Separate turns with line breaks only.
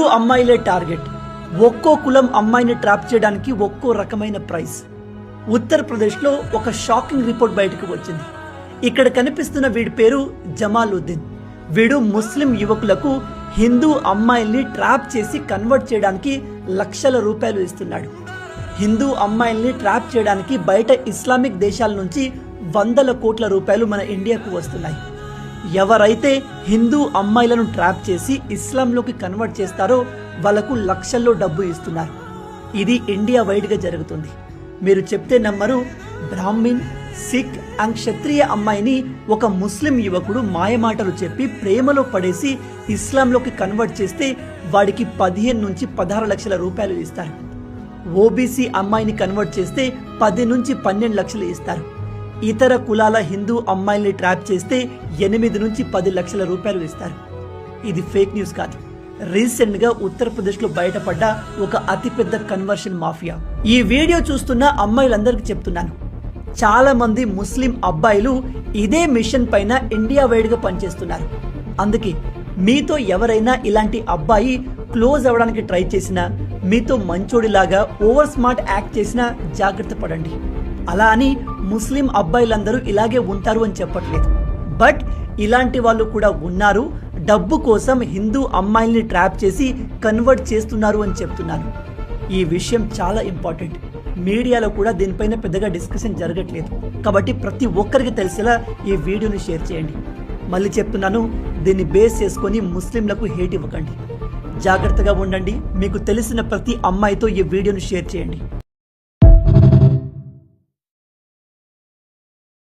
హిందూ అమ్మాయిలే టార్గెట్. ఒక్కో కులం అమ్మాయిని ట్రాప్ చేయడానికి ఒక్కో రకమైన ప్రైస్. ఉత్తరప్రదేశ్లో ఒక షాకింగ్ రిపోర్ట్ బయటకు వచ్చింది. ఇక్కడ కనిపిస్తున్న వీడి పేరు జమాలుద్దీన్. వీడు ముస్లిం యువకులకు హిందూ అమ్మాయిల్ని ట్రాప్ చేసి కన్వర్ట్ చేయడానికి లక్షల రూపాయలు ఇస్తున్నాడు. హిందూ అమ్మాయిల్ని ట్రాప్ చేయడానికి బయట ఇస్లామిక్ దేశాల నుంచి వందల కోట్ల రూపాయలు మన ఇండియాకు వస్తున్నాయి. ఎవరైతే హిందూ అమ్మాయిలను ట్రాప్ చేసి ఇస్లాంలోకి కన్వర్ట్ చేస్తారో వాళ్ళకు లక్షల్లో డబ్బు ఇస్తున్నారు. ఇది ఇండియా వైడ్గా జరుగుతుంది. మీరు చెప్తే నమ్మరు బ్రాహ్మిన్ సిక్ అండ్ క్షత్రియ అమ్మాయిని ఒక ముస్లిం యువకుడు మాయమాటలు చెప్పి ప్రేమలో పడేసి ఇస్లాంలోకి కన్వర్ట్ చేస్తే వాడికి పదిహేను నుంచి పదహారు లక్షల రూపాయలు ఇస్తారు. ఓబీసీ అమ్మాయిని కన్వర్ట్ చేస్తే పది నుంచి పన్నెండు లక్షలు ఇస్తారు. ఇతర కులాల హిందూ అమ్మాయిల్ని ట్రాప్ చేస్తే ఎనిమిది నుంచి పది లక్షల రూపాయలు ఇస్తారు. ఇది ఫేక్ న్యూస్ కాదు. రీసెంట్గా ఉత్తరప్రదేశ్లో బయటపడ్డ ఒక అతిపెద్ద కన్వర్షన్ మాఫియా. ఈ వీడియో చూస్తున్న అమ్మాయిలందరికీ చెప్తున్నాను. చాలా మంది ముస్లిం అబ్బాయిలు ఇదే మిషన్ పైన ఇండియా వైడ్గా పనిచేస్తున్నారు. అందుకే మీతో ఎవరైనా ఇలాంటి అబ్బాయి క్లోజ్ అవ్వడానికి ట్రై చేసినా మీతో మంచోడిలాగా ఓవర్ స్మార్ట్ యాక్ట్ చేసినా జాగ్రత్త పడండి. అలా అని ముస్లిం అబ్బాయిలందరూ ఇలాగే ఉంటారు అని చెప్పట్లేదు. బట్ ఇలాంటి వాళ్ళు కూడా ఉన్నారు. డబ్బు కోసం హిందూ అమ్మాయిల్ని ట్రాప్ చేసి కన్వర్ట్ చేస్తున్నారు అని చెప్తున్నారు. ఈ విషయం చాలా ఇంపార్టెంట్. మీడియాలో కూడా దీనిపైన పెద్దగా డిస్కషన్ జరగట్లేదు. కాబట్టి ప్రతి ఒక్కరికి తెలిసేలా ఈ వీడియోని షేర్ చేయండి. మళ్ళీ చెప్తున్నాను దీన్ని బేస్ చేసుకొని ముస్లింలకు హేట్ ఇవ్వకండి. జాగ్రత్తగా ఉండండి. మీకు తెలిసిన ప్రతి అమ్మాయితో ఈ వీడియోను షేర్ చేయండి.